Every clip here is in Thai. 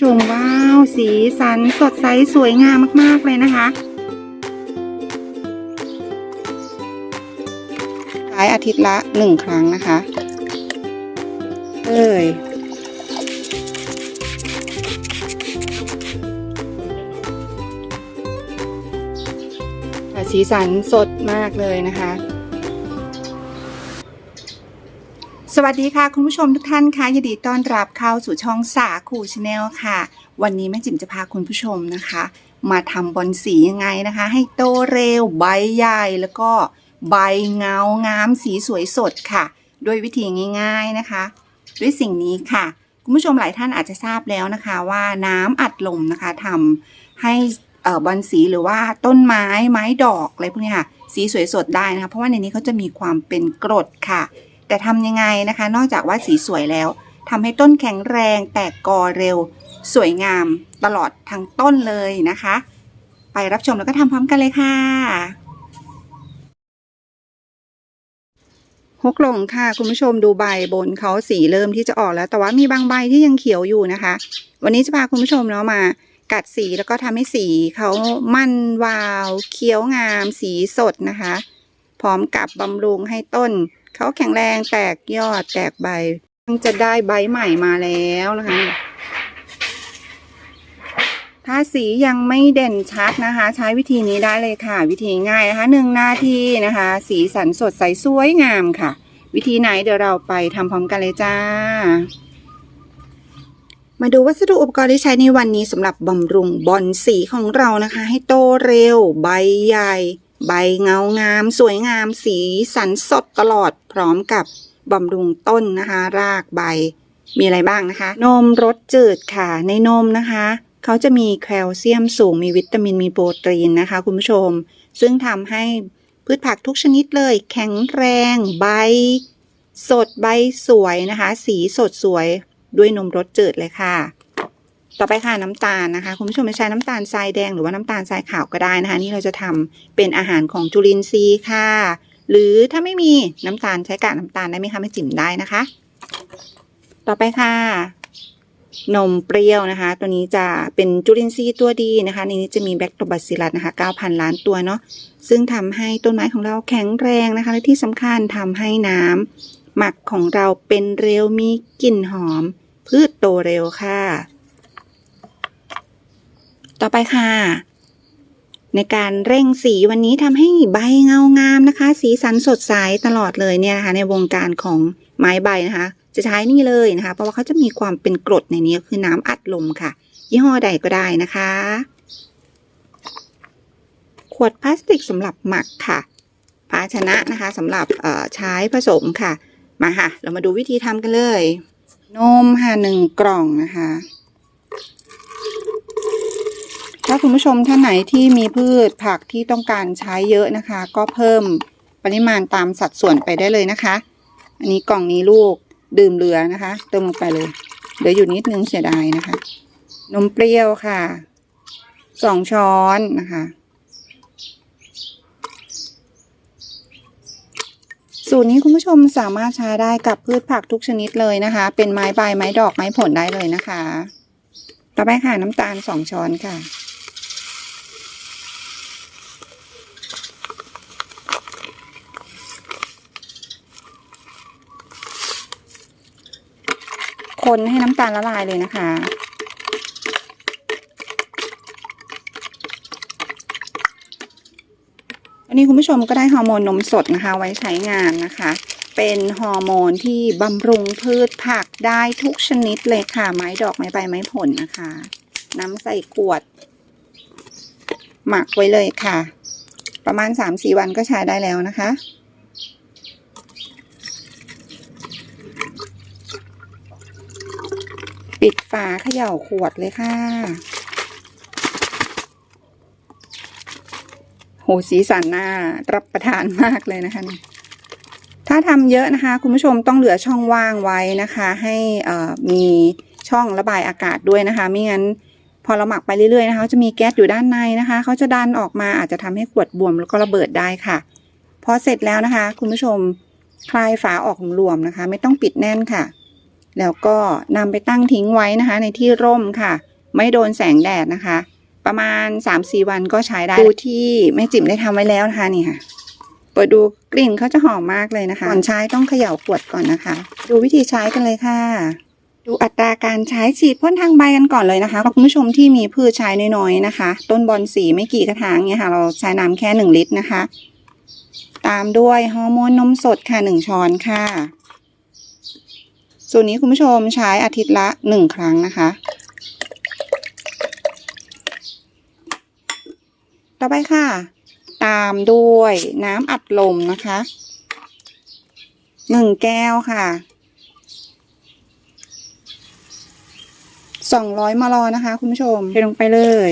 ชมว้าว สีสันสดใสสวยงามมาก ๆ เลยนะคะใช้อาทิตย์ละหนึ่งครั้งนะคะเอ้ยสีสันสดมากเลยนะคะ สวัสดีค่ะ คุณผู้ชมทุกท่านค่ะยินดีต้อนรับเข้าสู่ช่องสาคูชาแนลค่ะ วันนี้แม่จิ๋มจะพาคุณผู้ชมนะคะ มาทำบอลสียังไงนะคะ ให้โตเร็วใบใหญ่แล้วก็ใบเงางามสีสวยสดค่ะโดยวิธีง่ายๆนะคะ ด้วยสิ่งนี้ค่ะ คุณผู้ชมหลายท่านอาจจะทราบแล้วนะคะ ว่าน้ำอัดลมนะคะทำให้บอลสีหรือว่าต้นไม้ไม้ดอกอะไรพวกนี้ค่ะ สีสวยสดได้นะคะ เพราะว่าในนี้เขาจะมีความเป็นกรดค่ะ แต่ทำยังไงนะคะ นอกจากว่าสีสวยแล้วทำให้ต้นแข็งแรงแตกกอเร็ว สวยงามตลอดทั้งต้นเลยนะคะ ไปรับชมแล้วก็ทำพร้อมกันเลยค่ะฮกหลงค่ะ คุณผู้ชมดูใบบนเขาสีเริ่มที่จะออกแล้ว แต่ว่ามีบางใบที่ยังเขียวอยู่นะคะ วันนี้จะพาคุณผู้ชมเนาะมา กัดสีแล้วก็ทำให้สีเขามันวาว เขียวงาม สีสดนะคะ พร้อมกับบำรุงให้ต้น เขาแข็งแรงแตกยอดแตกใบจะได้ใบใหม่มาแล้วนะคะ ถ้าสียังไม่เด่นชัดนะคะ ใช้วิธีนี้ได้เลยค่ะ วิธีง่ายนะคะหนึ่งนาทีนะคะ สีสันสดใสสวยงามค่ะ วิธีไหนเดี๋ยวเราไปทำพร้อมกันเลยจ้า มาดูวัสดุอุปกรณ์ที่ใช้ในวันนี้สำหรับบำรุงบอนสีของเรานะคะ ให้โตเร็ว ใบใหญ่ ใบเงางาม สวยงามสีสันสดตลอดพร้อมกับบำรุงต้นนะคะ รากใบ มีอะไรบ้างนะคะ นมรสจืดค่ะ ในนมนะคะ เขาจะมีแคลเซียมสูง มีวิตามิน มีโปรตีนนะคะ คุณผู้ชม ซึ่งทำให้พืชผักทุกชนิดเลย แข็งแรง ใบ สดใบสวยนะคะ สีสดสวยด้วยนมรสจืดเลยค่ะ ต่อไปค่ะน้ำตาลนะคะ คุณผู้ชมจะใช้น้ำตาลทรายแดงหรือว่าน้ำตาลทรายขาวก็ได้นะคะ นี่เราจะทำเป็นอาหารของจุลินทรีย์ค่ะ หรือถ้าไม่มีน้ำตาลใช้กากน้ำตาลได้ไหมคะไม่จิ๋มได้นะคะ ต่อไปค่ะ นมเปรี้ยวนะคะ ตัวนี้จะเป็นจุลินทรีย์ตัวดีนะคะในนี้จะมีแบคโตบาซิลัสนะคะ9,000 ล้านตัวเนาะซึ่งทำให้ต้นไม้ของเราแข็งแรงนะคะ และที่สำคัญทำให้น้ำหมักของเราเป็นเร็วมีกลิ่นหอม พืชโตเร็วค่ะ ต่อไปค่ะ ในการเร่งสีวันนี้ทำให้ใบเงางามนะคะ สีสันสดใสตลอดเลยเนี่ยนะคะ ในวงการของไม้ใบนะคะ จะใช้นี่เลยนะคะ เพราะว่าเขาจะมีความเป็นกรดในนี้คือน้ำอัดลมค่ะ ยี่ห้อใดก็ได้นะคะ ขวดพลาสติกสำหรับหมักค่ะ ภาชนะนะคะสำหรับใช้ผสมค่ะมาค่ะ เรามาดูวิธีทำกันเลย นมค่ะหนึ่งกล่องนะคะ ถ้าคุณผู้ชมท่านไหนที่มีพืชผักที่ต้องการใช้เยอะนะคะ ก็เพิ่มปริมาณตามสัดส่วนไปได้เลยนะคะ อันนี้กล่องนี้ลูกดื่มเหลือนะคะ เติมลงไปเลยเหลืออยู่นิดนึงเสียดายนะคะ นมเปรี้ยวค่ะสองช้อนนะคะ สูตรนี้คุณผู้ชมสามารถใช้ได้กับพืชผักทุกชนิดเลยนะคะ เป็นไม้ใบไม้ดอกไม้ผลได้เลยนะคะ ต่อไปค่ะน้ำตาลสองช้อนค่ะ คนให้น้ำตาลละลายเลยนะคะ อันนี้คุณผู้ชมก็ได้ฮอร์โมนนมสดนะคะ ไว้ใช้งานนะคะ เป็นฮอร์โมนที่บำรุงพืชผักได้ทุกชนิดเลยค่ะ ไม้ดอกไม้ใบไม้ผลนะคะน้ำใส่ขวด หมักไว้เลยค่ะ ประมาณ 3-4 วันก็ใช้ได้แล้วนะคะ ปิดฝาเขย่าขวดเลยค่ะ โหสีสันน่ารับประทานมากเลยนะคะนี่ถ้าทำเยอะนะคะ คุณผู้ชมต้องเหลือช่องว่างไว้นะคะ ให้มีช่องระบายอากาศด้วยนะคะ ไม่งั้นพอเราหมักไปเรื่อยๆนะคะจะมีแก๊สอยู่ด้านในนะคะ เขาจะดันออกมาอาจจะทำให้ขวดบวมแล้วก็ระเบิดได้ค่ะ พอเสร็จแล้วนะคะ คุณผู้ชมคลายฝาออกรวมๆนะคะ ไม่ต้องปิดแน่นค่ะ แล้วก็นำไปตั้งทิ้งไว้นะคะ ในที่ร่มค่ะ ไม่โดนแสงแดดนะคะ ประมาณ 3-4 วันก็ใช้ได้ดูที่แม่จิ๋มได้ทำไว้แล้วนะคะนี่ค่ะเปิดดูกลิ่นเขาจะหอมมากเลยนะคะก่อนใช้ต้องเขย่าขวดก่อนนะคะ ดูวิธีใช้กันเลยค่ะ ดูอัตราการใช้ฉีดพ่นทางใบกันก่อนเลยนะคะคุณผู้ชมที่มีพืชใช้น้อยๆนะคะ ต้นบอนสีไม่กี่กระถางเนี่ยค่ะ เราใช้น้ำแค่หนึ่งลิตรนะคะ ตามด้วยฮอร์โมนนมสดค่ะหนึ่งช้อนค่ะ ส่วนนี้คุณผู้ชมใช้อาทิตย์ละหนึ่งครั้งนะคะ ต่อไปค่ะ ตามด้วยน้ำอัดลมนะคะหนึ่งแก้วค่ะสองร้อยมลนะคะ คุณผู้ชมเทลงไปเลย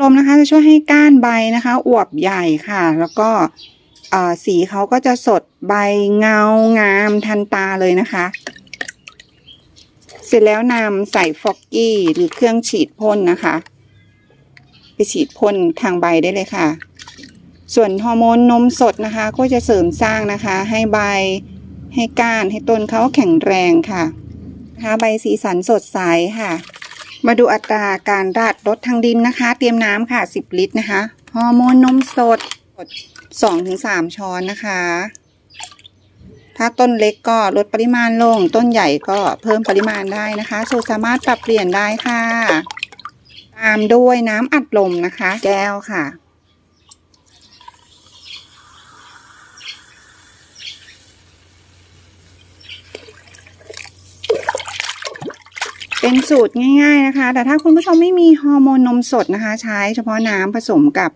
ลมนะคะจะช่วยให้ก้านใบนะคะ อวบใหญ่ค่ะ แล้วก็เอ่อ สีเขาก็จะสดใบเงางามทันตาเลยนะคะ เสร็จแล้วนำใส่ฟอกกี้หรือเครื่องฉีดพ่นนะคะ ไปฉีดพ่นทางใบได้เลยค่ะ ส่วนฮอร์โมนนมสดนะคะ ก็จะเสริมสร้างนะคะ ให้ใบให้ก้านให้ต้นเขาแข็งแรงค่ะนะคะใบสีสันสดใสค่ะ มาดูอัตราการราดรดทางดินนะคะ เตรียมน้ำค่ะ 10 ลิตรนะคะฮอร์โมนนมสด 2-3ช้อนนะคะ ถ้าต้นเล็กก็ลดปริมาณลง ต้นใหญ่ก็เพิ่มปริมาณได้นะคะ สูตรสามารถปรับเปลี่ยนได้ค่ะ ตามด้วยน้ำอัดลมนะคะ แก้วค่ะเป็นสูตรง่าย ๆนะคะ แต่ถ้าคุณผู้ชมไม่มีฮอร์โมนนมสดนะคะ ใช้เฉพาะน้ำผสมกับ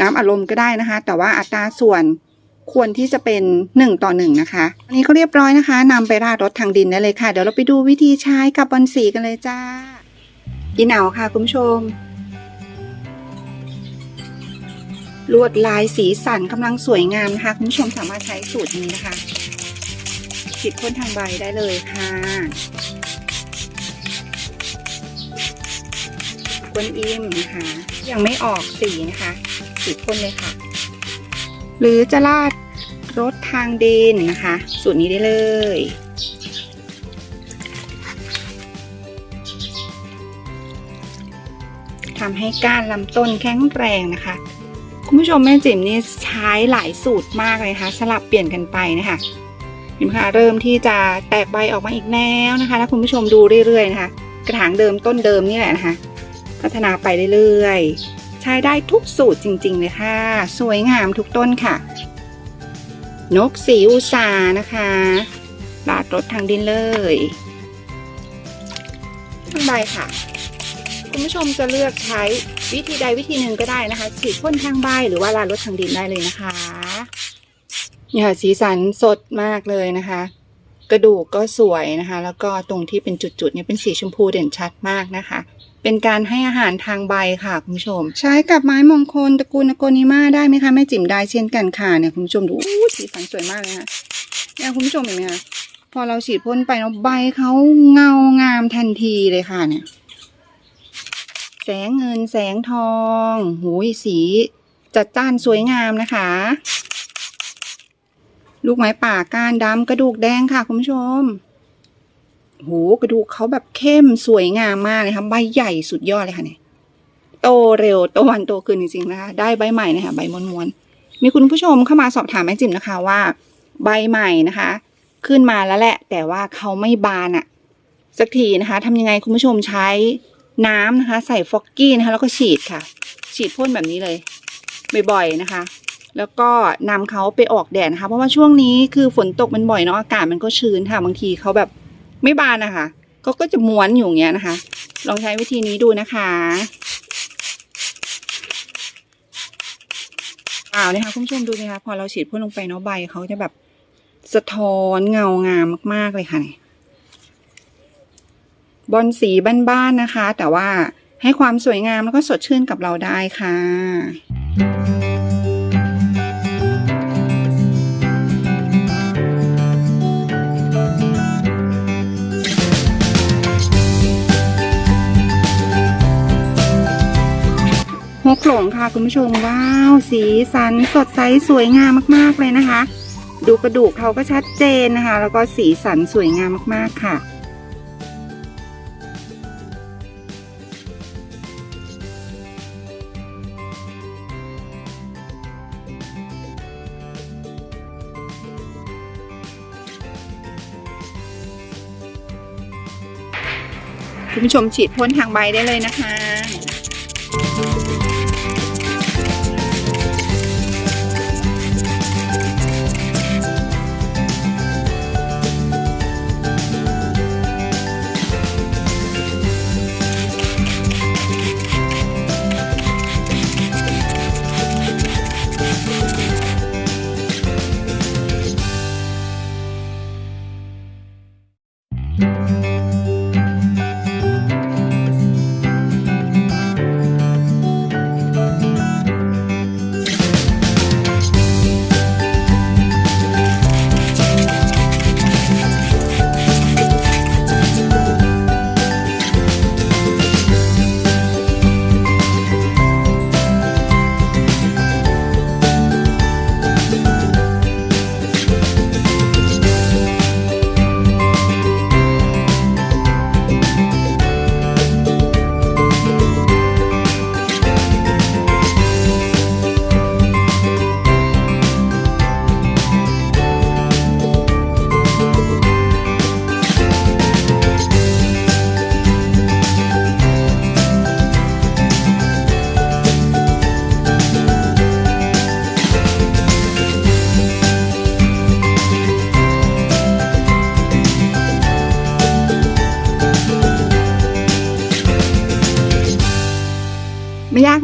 น้ำอัดลมก็ได้นะคะ แต่ว่าอัตราส่วนควรที่จะเป็นหนึ่งต่อหนึ่งนะคะอันนี้ก็เรียบร้อยนะคะนำไปราดรถทางดินได้เลยค่ะ เดี๋ยวเราไปดูวิธีใช้กับบอลสีกันเลยจ้าอีเหนาค่ะคุณผู้ชม ลวดลายสีสันกำลังสวยงามนะคะคุณผู้ชมสามารถใช้สูตรนี้นะคะฉีดพ่นทางใบได้เลยค่ะ กวนอิมนะคะยังไม่ออกสีนะคะฉีพ่นเลยค่ะ หรือจะลาดรถทางดินนะคะ สูตรนี้ได้เลยทำให้ก้านลำต้นแข็งแรงนะคะ คุณผู้ชมแม่จิ๋มนี่ใช้หลายสูตรมากเลยนะคะ สลับเปลี่ยนกันไปนะคะเห็นไหมคะเริ่มที่จะแตกใบออกมาอีกแล้วนะคะ ถ้าคุณผู้ชมดูเรื่อยๆนะคะ กระถางเดิมต้นเดิมนี่แหละนะคะ พัฒนาไปเรื่อยๆ ใช้ได้ทุกสูตรจริงๆเลยค่ะ สวยงามทุกต้นค่ะ นกสีอุสานะคะลาดรถทางดินเลยทั้งใบค่ะ คุณผู้ชมจะเลือกใช้วิธีใดวิธีหนึ่งก็ได้นะคะ ฉีดพ่นทางใบหรือว่าลาดรถทางดินได้เลยนะคะเนี่ยค่ะสีสันสดมากเลยนะคะ กระดูกก็สวยนะคะ แล้วก็ตรงที่เป็นจุดๆเนี่ยเป็นสีชมพูเด่นชัดมากนะคะ เป็นการให้อาหารทางใบค่ะคุณผู้ชม ใช้กับไม้มงคลตระกูลอโกนิมาได้ไหมคะแม่จิ๋มได้เช่นกันค่ะเนี่ยคุณผู้ชมดูอู้สีสันสวยมากเลยนะเนี่ยคุณผู้ชมเห็นไหมคะพอเราฉีดพ่นไปเนาะใบเขาเงางามทันทีเลยค่ะเนี่ย แสงเงินแสงทองหูยสีจัดจ้านสวยงามนะคะ ลูกไม้ป่าก้านดำกระดูกแดงค่ะคุณผู้ชม โหกระดูกเขาแบบเข้มสวยงามมากเลยค่ะใบใหญ่สุดยอดเลยค่ะเนี่ยโตเร็วโตวันโตคืนจริงๆนะคะได้ใบใหม่นะคะใบม้วนๆมีคุณผู้ชมเข้ามาสอบถามแม่จิ๋มนะคะว่า ใบใหม่นะคะ ขึ้นมาแล้วแหละ แต่ว่าเขาไม่บานอะสักทีนะคะทำยังไงคุณผู้ชมใช้น้ำนะคะ ใส่ฟอกกี้นะคะ แล้วก็ฉีดค่ะ ฉีดพ่นแบบนี้เลยบ่อยๆนะคะ แล้วก็นำเขาไปออกแดดนะคะ เพราะว่าช่วงนี้คือฝนตกมันบ่อยเนาะอากาศมันก็ชื้นค่ะ บางทีเขาแบบ ไม่บานนะคะเขาก็จะม้วนอยู่อย่างเงี้ยนะคะ ลองใช้วิธีนี้ดูนะคะเปล่านะคะคุณผู้ชมดูนะคะพอเราฉีดพ่นลงไปเนาะใบเขาจะแบบสะท้อนเงางามมาก ๆ เลยค่ะนี่บอลสีบ้าน ๆ นะคะ แต่ว่าให้ความสวยงามแล้วก็สดชื่นกับเราได้ค่ะ งค่ะคุณผู้ชมว้าว สีสันสดใสสวยงามมากๆเลยนะคะ ดูกระดูกเขาก็ชัดเจนนะคะ แล้วก็สีสันสวยงามมากๆค่ะคุณผู้ชมฉีดพ่นทางใบได้เลยนะคะ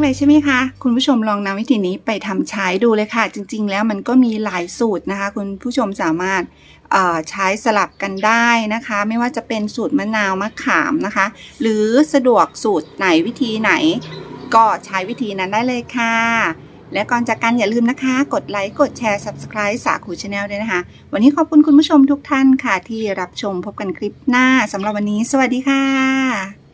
เลยใช่ไหมคะ คุณผู้ชมลองนำวิธีนี้ไปทำใช้ดูเลยค่ะ จริง ๆ แล้วมันก็มีหลายสูตรนะคะ คุณผู้ชมสามารถใช้สลับกันได้นะคะ ไม่ว่าจะเป็นสูตรมะนาวมะขามนะคะ หรือสะดวกสูตรไหนวิธีไหน ก็ใช้วิธีนั้นได้เลยค่ะ และก่อนจากกันอย่าลืมนะคะ กดไลค์กดแชร์ Subscribe สาคูชาแนลด้วยนะคะ วันนี้ขอบคุณคุณผู้ชมทุกท่านค่ะที่รับชมพบกันคลิปหน้าสำหรับวันนี้ สวัสดีค่ะ